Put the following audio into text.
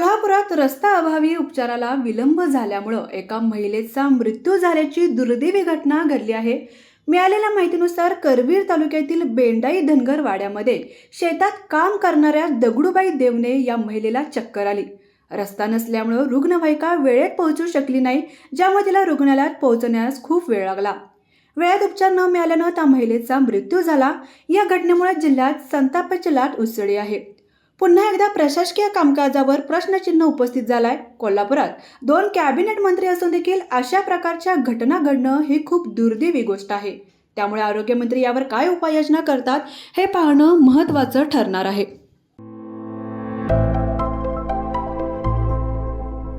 कोल्हापुरात रस्ता अभावी उपचाराला विलंब झाल्यामुळं एका महिलेचा मृत्यू झाल्याची दुर्दैवी घटना घडली आहे. मिळालेल्या माहितीनुसार करवीर तालुक्यातील बेंडाई धनगर वाड्यामध्ये शेतात काम करणाऱ्या दगडूबाई देवने या महिलेला चक्कर आली. रस्ता नसल्यामुळं रुग्णवाहिका वेळेत पोहोचू शकली नाही ज्यामुळे तिला रुग्णालयात पोहोचण्यास खूप वेळ लागला. वेळेत उपचार न मिळाल्यानं त्या महिलेचा मृत्यू झाला. या घटनेमुळे जिल्ह्यात संतापाची लाट उसळली आहे. पुन्हा एकदा प्रशासकीय कामकाजावर प्रश्नचिन्ह उपस्थित झालाय कोल्हापुरात. दोन कॅबिनेट मंत्री असून देखील अशा प्रकारच्या घटना घडणं ही खूप दुर्दैवी गोष्ट आहे. त्यामुळे आरोग्यमंत्री यावर काय उपाययोजना करतात हे पाहणं महत्त्वाचं ठरणार आहे.